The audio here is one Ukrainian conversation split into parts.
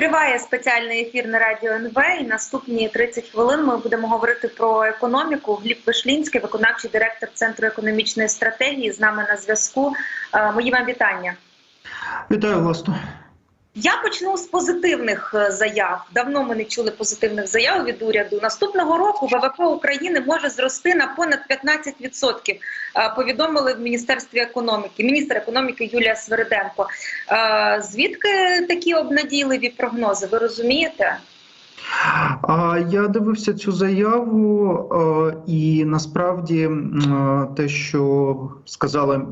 Триває спеціальний ефір на радіо НВ. І наступні 30 хвилин ми будемо говорити про економіку. Гліб Вишлінський, виконавчий директор Центру економічної стратегії, з нами на зв'язку. Е, Мої вам вітання. Вітаю власне. Я почну з позитивних е, заяв. Давно ми не чули позитивних заяв від уряду. Наступного року ВВП України може зрости на понад 15%, е, Повідомили в міністерстві економіки. Міністр економіки Юлія Свериденко. Е, Звідки такі обнадійливі прогнози? Ви розумієте? А я дивився цю заяву, і насправді те, що сказала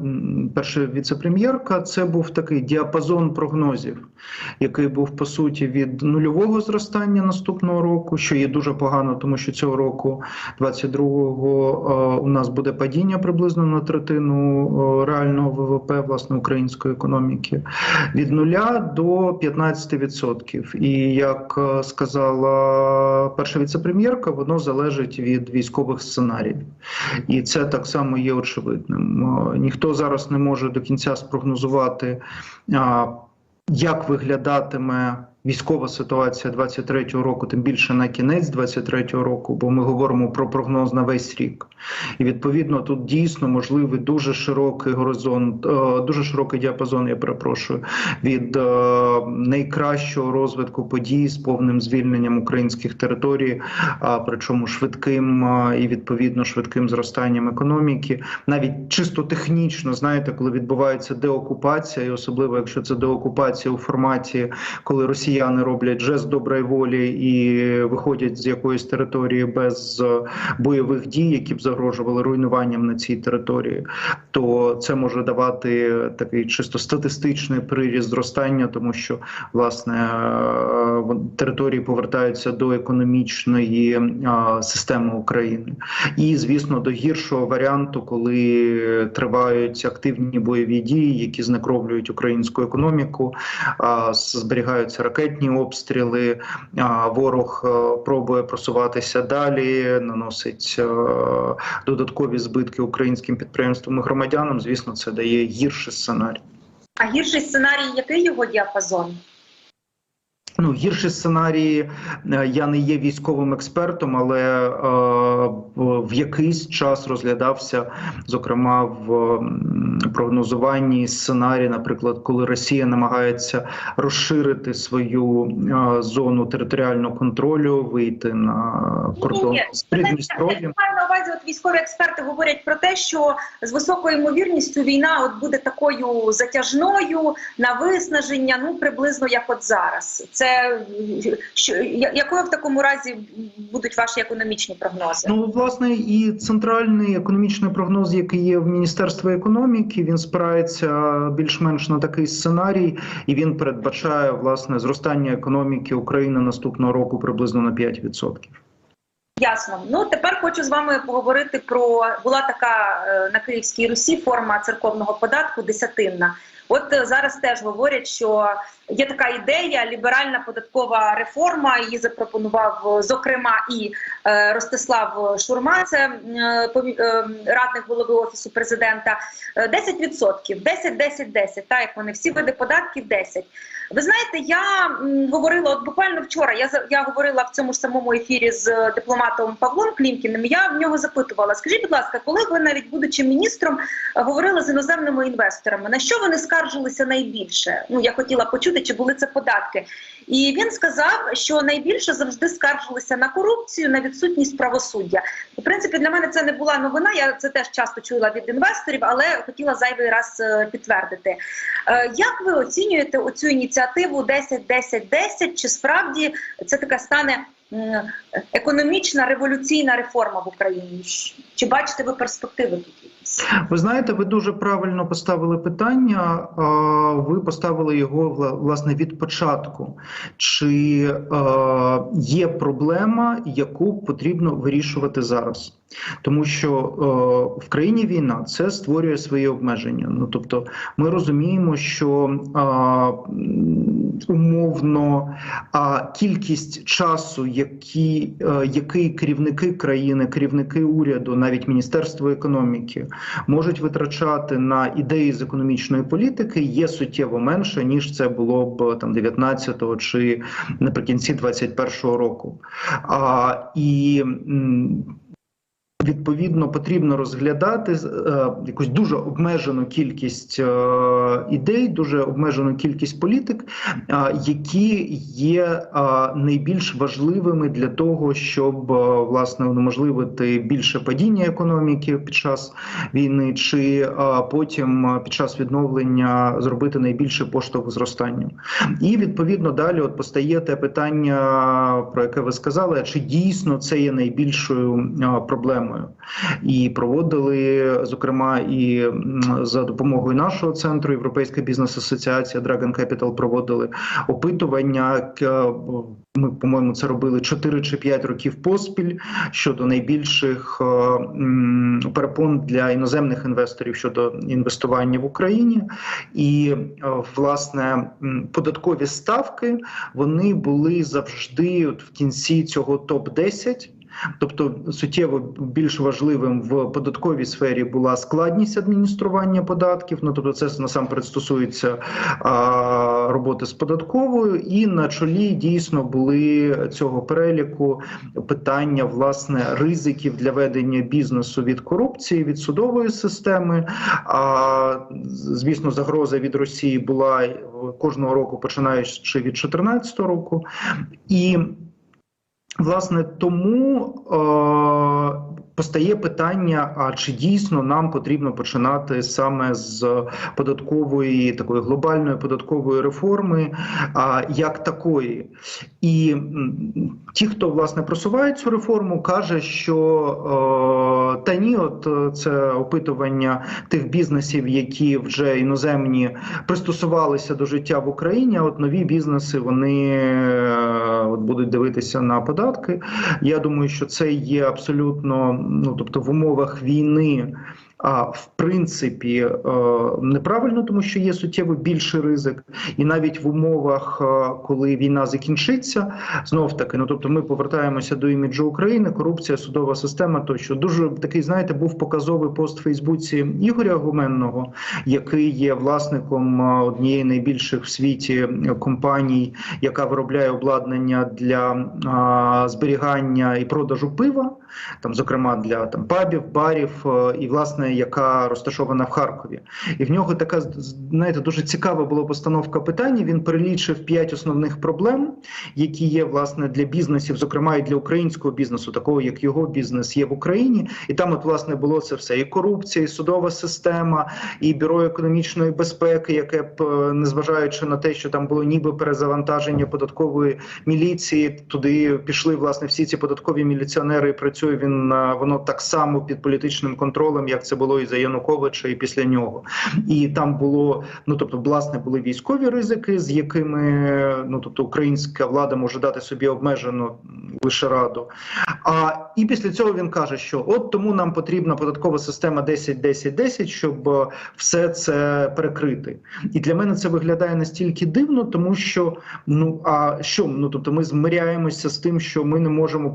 перша віцепрем'єрка, це був такий діапазон прогнозів, який був по суті від нульового зростання наступного року, що є дуже погано, тому що цього року, 22-го, е, у нас буде падіння приблизно на третину реального ВВП власне української економіки, від нуля до 15%. І як е, сказала перша віцепрем'єрка, воно залежить від військових сценаріїв, і це так само є очевидним. Е, Ніхто зараз не може до кінця спрогнозувати, як виглядатиме. Військова ситуація 23-го року, тим більше на кінець 23-го року, бо ми говоримо про прогноз на весь рік, і відповідно тут дійсно можливий дуже широкий горизонт, е, дуже широкий діапазон. Я перепрошую від е, найкращого розвитку подій з повним звільненням українських територій, а причому швидким е, і відповідно швидким зростанням економіки, навіть чисто технічно, знаєте, коли відбувається деокупація, і особливо якщо це деокупація у форматі, коли росіяни роблять жест доброї волі і виходять з якоїсь території без е, бойових дій, які б загрожували руйнуванням на цій території, то це може давати такий чисто статистичний приріст зростання, тому що власне е, території повертаються до економічної е, системи України, і звісно до гіршого варіанту, коли тривають активні бойові дії, які знекровлюють українську економіку, зберігаються ракетні обстріли. Ворог е, пробує просуватися далі, наносить е, додаткові збитки українським підприємствам і громадянам. Звісно, це дає гірший сценарій. А гірший сценарій, який його діапазон? Ну, гірші сценарії е, я не є військовим експертом, але е, в- якийсь час розглядався, зокрема в прогнозуванні сценарій, наприклад, коли Росія намагається розширити свою е, зону територіального контролю, вийти на кордон з Придністров'ям. От військові експерти говорять про те, що з високою ймовірністю війна от буде такою затяжною на виснаження, ну приблизно як от зараз. Це що якою в такому разі будуть ваші економічні прогнози? Ну, власне, і центральний економічний прогноз, який є в Міністерстві економіки, він спирається більш-менш на такий сценарій, і він передбачає власне зростання економіки України наступного року приблизно на 5%. Ясно. Ну тепер хочу з вами поговорити про була така е, на Київській Русі форма церковного податку десятинна. От е, зараз теж говорять, що є така ідея ліберальна податкова реформа. Її запропонував е, зокрема і Ростислав Шурма, це радник голови офісу президента. Е, 10%, 10, 10, 10, так як вони всі види податків 10. Ви знаєте, я говорила от буквально вчора. Я я говорила в цьому ж самому ефірі з дипломатом Павлом Клімкіним. Я в нього запитувала: скажіть, будь ласка, коли ви навіть будучи міністром, е, говорили з іноземними інвесторами, на що вони скаржилися найбільше? Ну я хотіла почути, чи були це податки. І він сказав, що найбільше завжди скаржилися на корупцію, на відсутність правосуддя. В принципі, для мене це не була новина. Я це теж часто чула від інвесторів, але хотіла зайвий раз е, підтвердити. Е, Як ви оцінюєте оцю ініціативу 10-10-10? Чи справді це така стане економічна революційна реформа в Україні? Чи бачите ви перспективи тут? Ви знаєте, ви дуже правильно поставили питання. Ви поставили його власне від початку. Чи є проблема, яку потрібно вирішувати зараз? Тому що в країні війна це створює свої обмеження. Ну тобто, ми розуміємо, що умовно кількість часу, які, який керівники країни, керівники уряду, навіть міністерство економіки можуть витрачати на ідеї з економічної політики, є суттєво менше ніж це було б там 19-го чи наприкінці 21-го року. А, І Відповідно, потрібно розглядати е, якусь дуже обмежену кількість е, ідей, дуже обмежену кількість політик, е, які є найбільш важливими для того, щоб власне унеможливити більше падіння економіки під час війни, чи потім під час відновлення зробити найбільше поштовх зростанню. І відповідно далі от постає те питання, про яке ви сказали: чи дійсно це є найбільшою е, проблемою? і проводили зокрема і за допомогою нашого центру Європейська бізнес асоціація Dragon Capital проводили опитування. Ми, по-моєму, це робили 4 чи 5 років поспіль щодо найбільших перепон для іноземних інвесторів щодо інвестування в Україні, і власне податкові ставки вони були завжди от в кінці цього топ 10 Тобто суттєво більш важливим в податковій сфері була складність адміністрування податків. Ну тобто, це насамперед стосується а, роботи з податковою, і на чолі дійсно були цього переліку питання власне ризиків для ведення бізнесу від корупції, від судової системи. А звісно, загроза від Росії була кожного року, починаючи від 2014 року, і Власне, тому е, постає питання: а чи дійсно нам потрібно починати саме з податкової такої глобальної податкової реформи, а як такої? І ті, хто власне просуває цю реформу, каже, що е, та ні, от е, це опитування тих бізнесів, які вже іноземні пристосувалися до життя в Україні. а От нові бізнеси вони е, от будуть дивитися на податки. Я думаю, що це є абсолютно ну тобто в умовах війни а в принципі е, неправильно, тому що є суттєво більший ризик, і навіть в умовах, е, коли війна закінчиться, знов таки, ну тобто, ми повертаємося до іміджу України, корупція, судова система. Тощо дуже такий, знаєте, був показовий пост в Фейсбуці Ігоря Гуменного, який є власником е, однієї найбільших в світі компаній, яка виробляє обладнання для зберігання і продажу пива, там, зокрема для там пабів, барів, і власне яка розташована в Харкові, і в нього така знаєте, дуже цікава була постановка питання. Він перелічив п'ять основних проблем, які є власне для бізнесів, зокрема і для українського бізнесу, такого як його бізнес є в Україні, і там, от власне, було це все: і корупція, і судова система, і бюро економічної безпеки, яке б незважаючи на те, що там було ніби перезавантаження податкової міліції, туди пішли власне всі ці податкові міліціонери. і Працює він воно так само під політичним контролем, як це було і за Януковича, і після нього. І там було ну тобто, власне, були військові ризики, з якими ну тобто українська влада може дати собі обмежену лише раду. А і після цього він каже, що от тому нам потрібна податкова система 10-10-10, щоб все це перекрити. І для мене це виглядає настільки дивно, тому що ну а що ну тобто, ми змиряємося з тим, що ми не можемо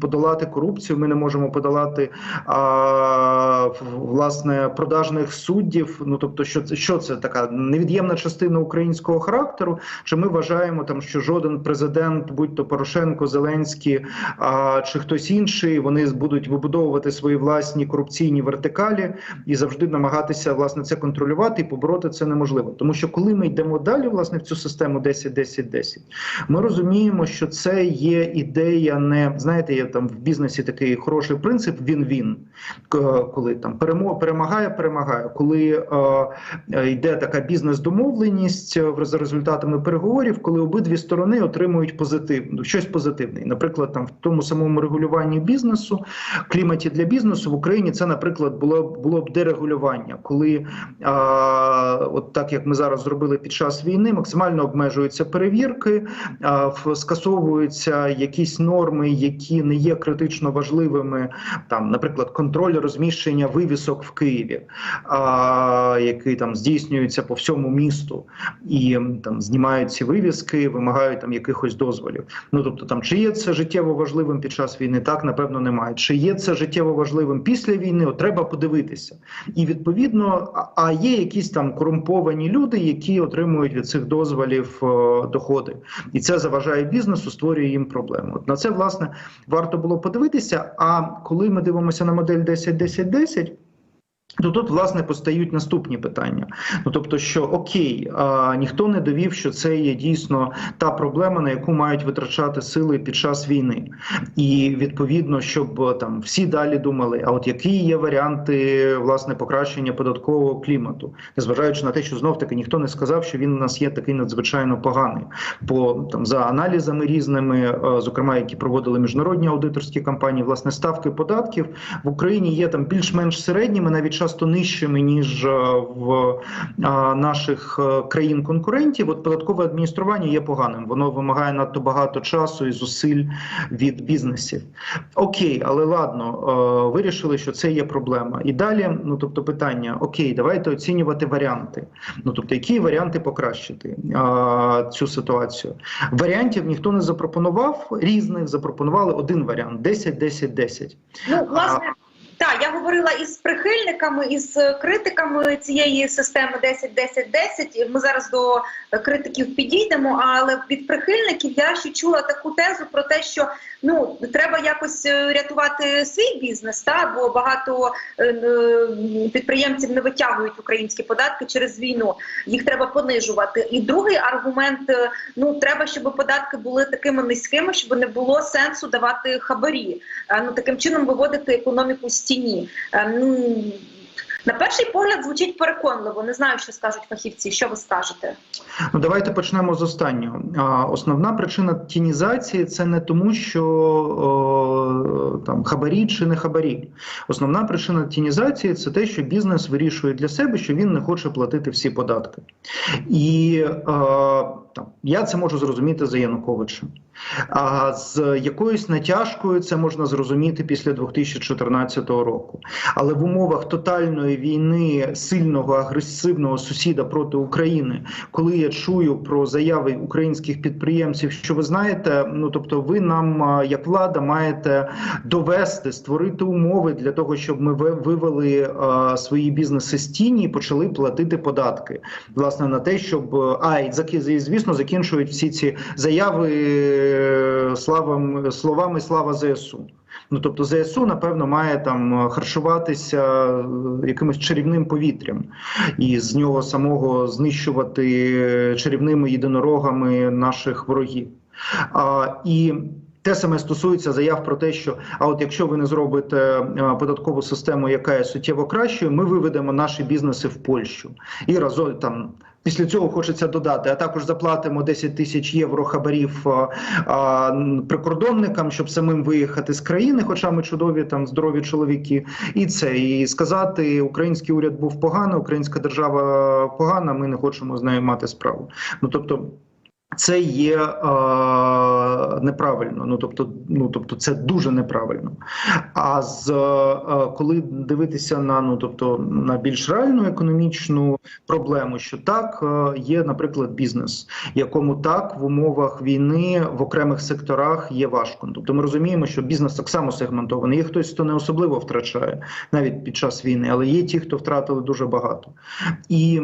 подолати корупцію, ми не можемо подолати а, власне продажних суддів. Ну тобто, що це що це така невід'ємна частина українського характеру? Чи ми вважаємо там, що жоден президент, будь то Порошенко, Зеленський а, чи хтось інший, вони будуть вибудовувати свої власні корупційні вертикалі і завжди намагатися власне це контролювати і побороти це неможливо, тому що коли ми йдемо далі, власне в цю систему 10-10-10, ми розуміємо, що це є ідея, не знаєте, є там в бізнесі такий хороший принцип. Він він коли там перемагає, перемагає. Коли е, е, йде така бізнес-домовленість е, за результатами переговорів, коли обидві сторони отримують позитив, ну, щось позитивне. Наприклад, там в тому самому регулюванні бізнесу, кліматі для бізнесу в Україні це, наприклад, було було б дерегулювання, коли е, от так як ми зараз зробили під час війни, максимально обмежуються перевірки, е, скасовуються якісь норми, які не є критично важливими, там, наприклад, контроль розміщення вивіз вивісок в Києві, а, який там здійснюється по всьому місту, і там знімають ці вивіски, вимагають там якихось дозволів. Ну тобто, там чи є це життєво важливим під час війни? Так напевно немає. Чи є це життєво важливим після війни? От треба подивитися. І відповідно, а- а є якісь там корумповані люди, які отримують від цих дозволів е, доходи, і це заважає бізнесу, створює їм проблему. От на це власне варто було подивитися. А коли ми дивимося на модель 10-10-10, то тут власне постають наступні питання. Ну тобто, що окей, а, ніхто не довів, що це є дійсно та проблема, на яку мають витрачати сили під час війни, і відповідно, щоб е, там всі далі думали, а от які є варіанти власне покращення податкового клімату, незважаючи на те, що знов таки ніхто не сказав, що він у нас є такий надзвичайно поганий. По там за аналізами різними, е, зокрема, які проводили міжнародні аудиторські компанії, власне, ставки податків в Україні є там більш-менш середніми, навіть часто нижчими ніж е, в е, наших е, країн-конкурентів. От податкове адміністрування є поганим. Воно вимагає надто багато часу і зусиль від бізнесів. Окей, але ладно, вирішили, що це є проблема. І далі, ну тобто, питання: окей, давайте оцінювати варіанти. Ну тобто, які варіанти покращити цю ситуацію? Варіантів ніхто не запропонував різних. Запропонували один варіант: 10-10-10. Ну, власне, так, я говорила із прихильниками, із критиками цієї системи 10-10-10. Ми зараз до критиків підійдемо, але від прихильників я ще чула таку тезу про те, що ну треба якось е, рятувати свій бізнес, та бо багато е, е, підприємців не витягують українські податки через війну. Їх треба понижувати. І другий аргумент: е, ну треба, щоб податки були такими низькими, щоб не було сенсу давати хабарі. Ну таким чином виводити економіку з тіні. Е, Ну на перший погляд звучить переконливо. Не знаю, що скажуть фахівці. Що ви скажете? Ну, давайте почнемо з останнього. Основна причина тінізації це не тому, що о, там хабарі чи не хабарі. Основна причина тінізації це те, що бізнес вирішує для себе, що він не хоче платити всі податки. І е, там, я це можу зрозуміти за Януковичем. А з якоюсь натяжкою це можна зрозуміти після 2014 року. Але в умовах тотальної війни сильного агресивного сусіда проти України, коли я чую про заяви українських підприємців, що ви знаєте, ну тобто, ви нам, як влада, маєте довести, створити умови для того, щоб ми ви- вивели а, свої бізнеси з тіні і почали платити податки, власне, на те, щоб а і заки- звісно закінчують всі ці заяви е, словам, словами слава ЗСУ. Ну тобто ЗСУ, напевно, має там харчуватися е, якимось чарівним повітрям, і з нього самого знищувати е, чарівними єдинорогами наших ворогів. А, і те саме стосується заяв про те, що а от якщо ви не зробите е, податкову систему, яка є суттєво кращою, ми виведемо наші бізнеси в Польщу і разом там. Після цього хочеться додати, а також заплатимо 10 тисяч євро хабарів а, а, прикордонникам, щоб самим виїхати з країни, хоча ми чудові там здорові чоловіки, і це і сказати, український уряд був поганий, українська держава погана. Ми не хочемо з нею мати справу. Ну тобто. Це є е, неправильно, ну тобто, ну тобто, це дуже неправильно. А з е, коли дивитися на ну тобто на більш реальну економічну проблему, що так е, є, наприклад, бізнес, якому так в умовах війни в окремих секторах є важко. Тобто, ми розуміємо, що бізнес так само сегментований. Є хтось, хто не особливо втрачає навіть під час війни, але є ті, хто втратили дуже багато і.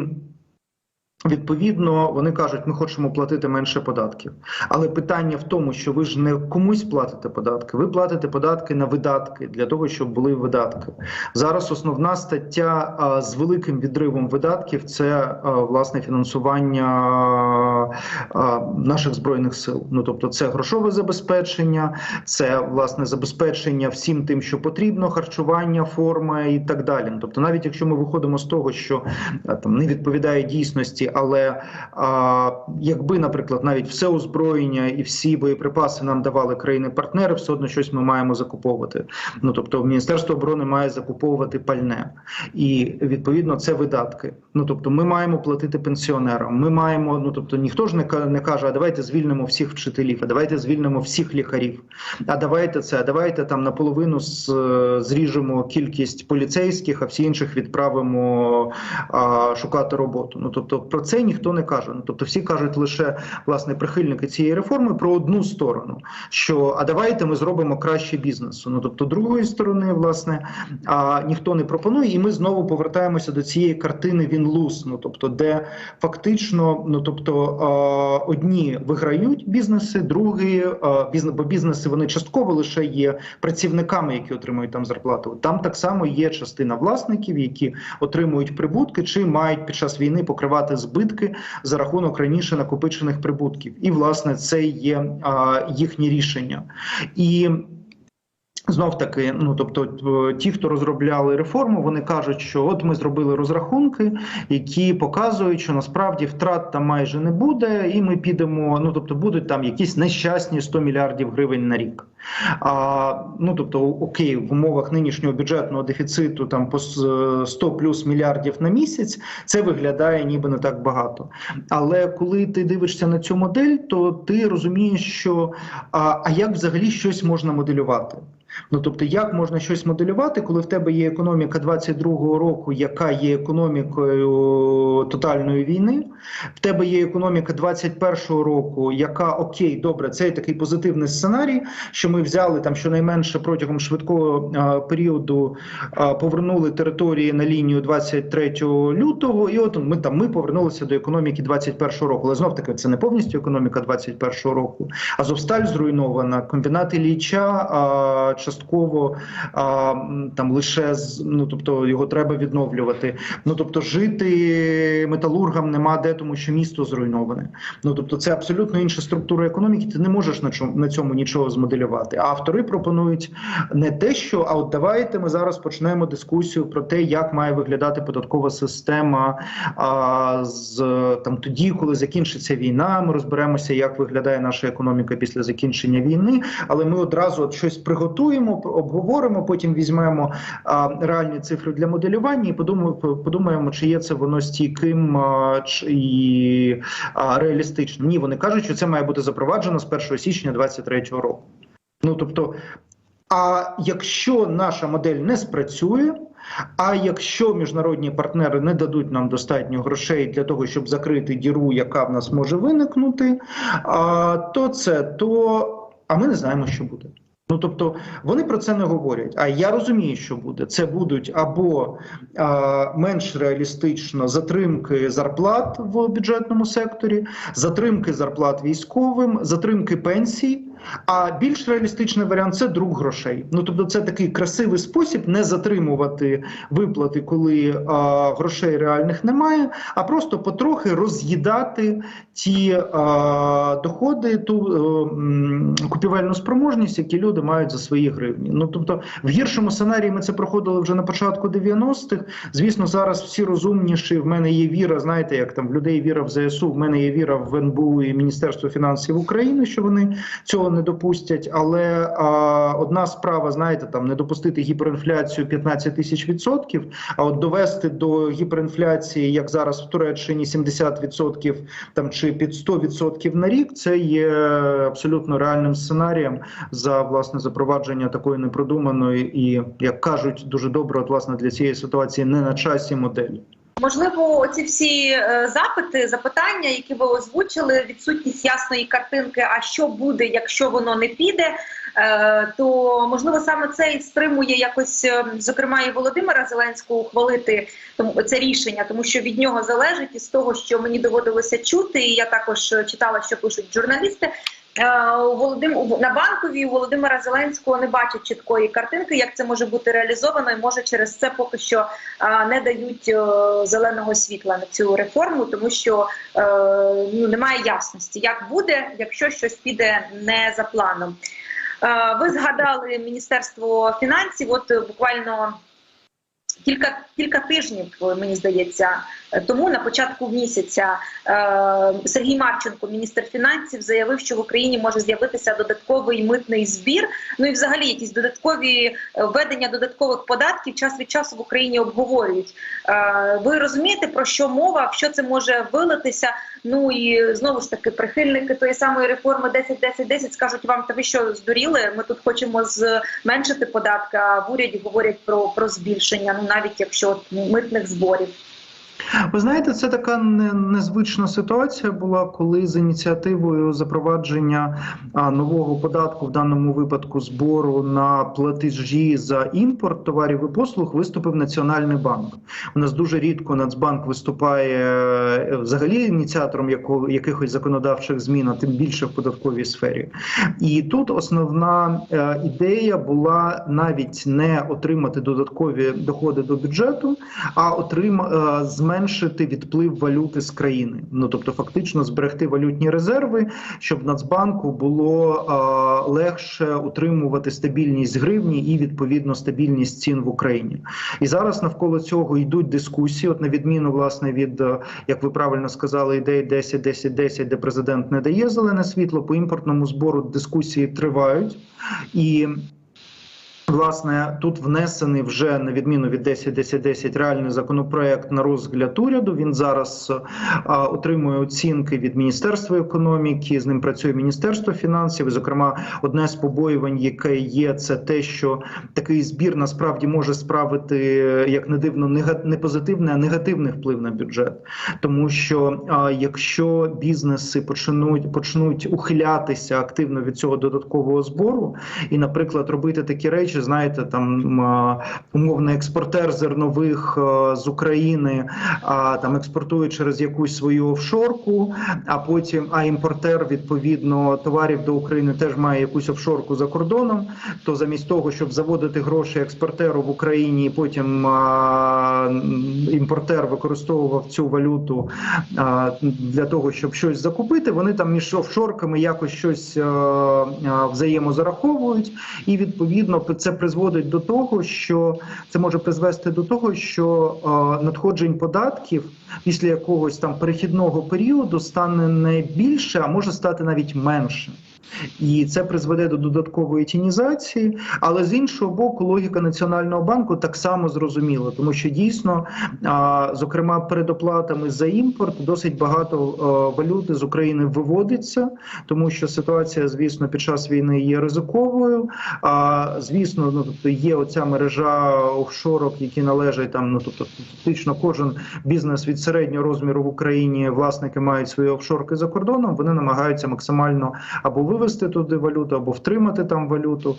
Відповідно, вони кажуть, ми хочемо платити менше податків. Але питання в тому, що ви ж не комусь платите податки, ви платите податки на видатки для того, щоб були видатки. Зараз основна стаття з великим відривом видатків це власне фінансування наших збройних сил. Ну тобто, це грошове забезпечення, це власне забезпечення всім тим, що потрібно, харчування, форма і так далі. Ну, Тобто, навіть якщо ми виходимо з того, що там не відповідає дійсності але а, якби, наприклад, навіть все озброєння і всі боєприпаси нам давали країни-партнери, все одно щось ми маємо закуповувати. Ну тобто, Міністерство оборони має закуповувати пальне, і відповідно це видатки. Ну тобто, ми маємо платити пенсіонерам. Ми маємо, ну тобто, ніхто ж не не каже, а давайте звільнимо всіх вчителів, а давайте звільнимо всіх лікарів. А давайте це, а давайте там наполовину з, зріжемо кількість поліцейських, а всі інших відправимо а, шукати роботу. Ну тобто про це ніхто не каже. Ну тобто, всі кажуть лише власне прихильники цієї реформи про одну сторону: що а давайте ми зробимо краще бізнесу. Ну тобто, другої сторони, власне, а ніхто не пропонує, і ми знову повертаємося до цієї картини. Він лус, ну тобто, де фактично, ну тобто а, одні виграють бізнеси, другі а, бізнес, бо бізнеси вони частково лише є працівниками, які отримують там зарплату. Там так само є частина власників, які отримують прибутки, чи мають під час війни покривати збитки за рахунок раніше накопичених прибутків. І власне це є їхнє рішення і. Знов таки, ну тобто, ті, хто розробляли реформу, вони кажуть, що от ми зробили розрахунки, які показують, що насправді втрат там майже не буде, і ми підемо. Ну тобто, будуть там якісь нещасні 100 мільярдів гривень на рік. А, Ну тобто, окей, в умовах нинішнього бюджетного дефіциту там по 100 плюс мільярдів на місяць, це виглядає ніби не так багато. Але коли ти дивишся на цю модель, то ти розумієш, що а, а як взагалі щось можна моделювати. Ну тобто, як можна щось моделювати, коли в тебе є економіка 22-го року, яка є економікою тотальної війни, в тебе є економіка 21-го року, яка окей, добре, це такий позитивний сценарій, що ми взяли там щонайменше протягом швидкого а, періоду а, повернули території на лінію 23 лютого, і от ми там ми повернулися до економіки 21-го року. Але знов таки це не повністю економіка 21-го року. Азовсталь зруйнована, комбінати Ліча. А, частково а, там лише з ну тобто його треба відновлювати. Ну тобто, жити металургам нема де, тому що місто зруйноване. Ну тобто, це абсолютно інша структура економіки. Ти не можеш на чому на цьому нічого змоделювати. А автори пропонують не те, що а от давайте ми зараз почнемо дискусію про те, як має виглядати податкова система. А з там тоді, коли закінчиться війна, ми розберемося, як виглядає наша економіка після закінчення війни, але ми одразу от щось приготуємо проаналізуємо, обговоримо. Потім візьмемо реальні цифри для моделювання і подумаємо, чи є це воно стійким і реалістичним. Ні, вони кажуть, що це має бути запроваджено з 1 січня 2023 року. Ну тобто, а якщо наша модель не спрацює. А якщо міжнародні партнери не дадуть нам достатньо грошей для того, щоб закрити діру, яка в нас може виникнути, то це то. А ми не знаємо, що буде. Ну тобто вони про це не говорять. А я розумію, що буде. Це будуть або а, менш реалістично затримки зарплат в бюджетному секторі, затримки зарплат військовим, затримки пенсій. А більш реалістичний варіант це друг грошей. Ну тобто, це такий красивий спосіб не затримувати виплати, коли а, грошей реальних немає, а просто потрохи роз'їдати ті а, доходи, ту а, купівельну спроможність, які люди мають за свої гривні. Ну тобто, в гіршому сценарії ми це проходили вже на початку 90-х. Звісно, зараз всі розумніші. В мене є віра. Знаєте, як там в людей віра в ЗСУ. В мене є віра в НБУ і Міністерство фінансів України, що вони цього не допустять. Але а, одна справа, знаєте, там не допустити гіперінфляцію 15 тисяч відсотків, а от довести до гіперінфляції, як зараз в Туреччині 70% там чи під 100% на рік, це є абсолютно реальним сценарієм за власне запровадження такої непродуманої і як кажуть дуже добре, от власне для цієї ситуації не на часі моделі. Можливо, ці всі е, запити, запитання, які ви озвучили, відсутність ясної картинки, а що буде, якщо воно не піде, е, то можливо саме це і стримує якось, е, зокрема, і Володимира Зеленського ухвалити це рішення, тому що від нього залежить із того, що мені доводилося чути, і я також читала, що пишуть журналісти. Е, на банковій у Володимира Зеленського не бачать чіткої картинки, як це може бути реалізовано, і може через це поки що е, не дають е, зеленого світла на цю реформу, тому що ну, немає ясності, як буде, якщо щось піде не за планом. Ви згадали Міністерство фінансів, от буквально. Кілька кілька тижнів мені здається Тому на початку місяця е, Сергій Марченко, міністр фінансів, заявив, що в Україні може з'явитися додатковий митний збір. Ну і взагалі якісь додаткові е, введення додаткових податків час від часу в Україні обговорюють. Е, Ви розумієте про що мова? Що це може вилитися? Ну і знову ж таки, прихильники тої самої реформи 10-10-10 скажуть вам, та ви що здуріли? Ми тут хочемо зменшити податки, а в уряді говорять про, про збільшення, ну навіть якщо митних зборів. Ви знаєте, це така незвична ситуація була, коли з ініціативою запровадження нового податку, в даному випадку збору на платежі за імпорт товарів і послуг, виступив Національний банк. У нас дуже рідко Нацбанк виступає е, взагалі ініціатором якого, якихось законодавчих змін, а тим більше в податковій сфері. І тут основна е, ідея була навіть не отримати додаткові доходи до бюджету, а отрима е, зменшити відплив валюти з країни. Ну тобто, фактично зберегти валютні резерви, щоб Нацбанку було е, легше утримувати стабільність гривні і відповідно стабільність цін в Україні. І зараз навколо цього йдуть дискусії. От на відміну власне від е, як ви правильно сказали, ідеї 10-10-10, де президент не дає зелене світло по імпортному збору. Дискусії тривають і. Власне, тут внесений вже на відміну від 10-10-10 реальний законопроект на розгляд уряду. Він зараз а, отримує оцінки від міністерства економіки. З ним працює міністерство фінансів. І, зокрема, одне з побоювань, яке є, це те, що такий збір насправді може справити як не дивно, не позитивний, а негативний вплив на бюджет. Тому що а, якщо бізнеси почнуть почнуть ухилятися активно від цього додаткового збору, і, наприклад, робити такі речі, знаєте, там умовний експортер зернових з України там експортує через якусь свою офшорку, а потім а імпортер відповідно товарів до України теж має якусь офшорку за кордоном. То замість того, щоб заводити гроші експортеру в Україні, і потім а, імпортер використовував цю валюту а, для того, щоб щось закупити, вони там між офшорками якось щось а, а, взаємозараховують, і відповідно це призводить до того, що це може призвести до того, що а, надходжень податків після якогось там перехідного періоду стане не більше, а може стати навіть менше. І це призведе до додаткової тінізації, але з іншого боку, логіка національного банку так само зрозуміла, тому що дійсно, зокрема, перед оплатами за імпорт досить багато валюти з України виводиться, тому що ситуація, звісно, під час війни є ризиковою. А звісно, ну тобто є оця мережа офшорок, які належать там. Ну тобто, фактично, кожен бізнес від середнього розміру в Україні власники мають свої офшорки за кордоном. Вони намагаються максимально або вивести туди валюту, або втримати там валюту.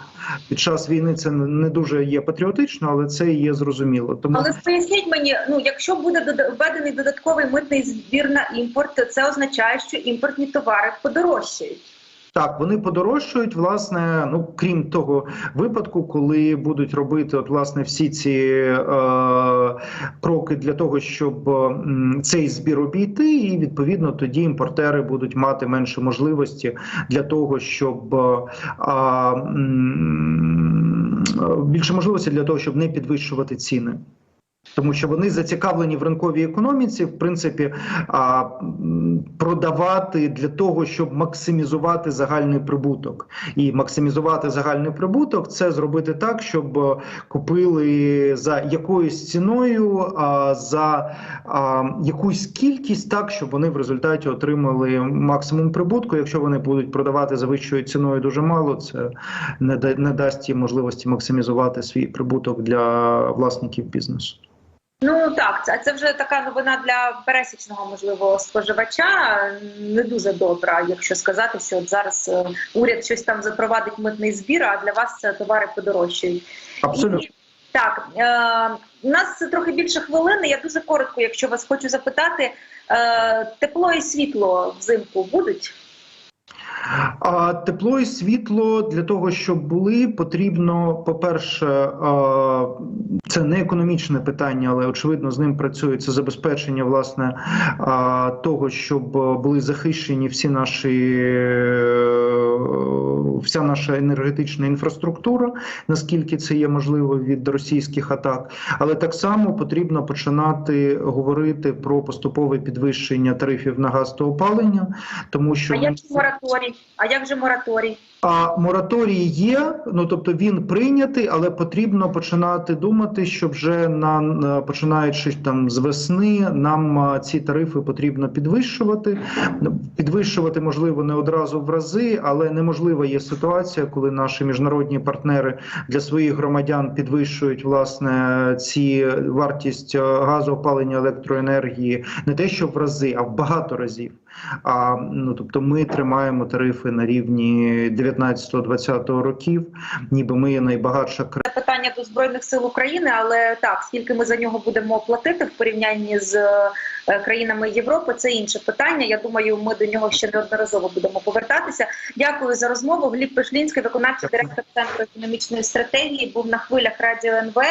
Під час війни це не дуже є патріотично, але це є зрозуміло. Тому Але поясніть мені, ну якщо буде введений додатковий митний збір на імпорт, то це означає, що імпортні товари подорожчають. Так, вони подорожчають, власне, ну крім того випадку, коли будуть робити от власне всі ці е, кроки для того, щоб м, цей збір обійти, і відповідно тоді імпортери будуть мати менше можливості для того, щоб е, м, більше можливості для того, щоб не підвищувати ціни. Тому що вони зацікавлені в ринковій економіці, в принципі, продавати для того, щоб максимізувати загальний прибуток. І максимізувати загальний прибуток це зробити так, щоб е, купили за якоюсь ціною, а, за якусь кількість, так щоб вони в результаті отримали максимум прибутку. Якщо вони будуть продавати за вищою ціною дуже мало, це не да- не дасть їм можливості максимізувати свій прибуток для власників бізнесу. Ну так, це, це вже така новина для пересічного можливо споживача. Не дуже добра, якщо сказати, що от зараз е, уряд щось там запровадить митний збір, а для вас це товари подорожчають. Абсолютно. Так, е, у нас трохи більше хвилини. Я дуже коротко, якщо вас хочу запитати, е, тепло і світло взимку будуть? А тепло і світло для того, щоб були, потрібно, по-перше, а, це не економічне питання, але очевидно з ним працює це забезпечення власне того, щоб були захищені всі наші е, вся наша енергетична інфраструктура, наскільки це є можливо від російських атак, але так само потрібно починати говорити про поступове підвищення тарифів на газ та опалення, тому що А як же мораторій? А як же мораторій? А мораторій є, ну тобто він прийнятий, але потрібно починати думати, що вже на на- починаючи там з весни, нам ці тарифи потрібно підвищувати. Ну, Підвищувати можливо не одразу в рази, але неможлива є ситуація, коли наші міжнародні партнери для своїх громадян підвищують власне ці вартість газу, опалення електроенергії не те, що в рази, а в багато разів. А ну тобто, ми тримаємо тарифи на рівні 19-20 років, ніби ми є найбагатша країна. Питання до збройних сил України, але так скільки ми за нього будемо платити в порівнянні з е, країнами Європи, це інше питання. Я думаю, ми до нього ще неодноразово будемо повертатися. Дякую за розмову. Гліб Пешлінський, виконавчий директор центру економічної стратегії, був на хвилях радіо НВ.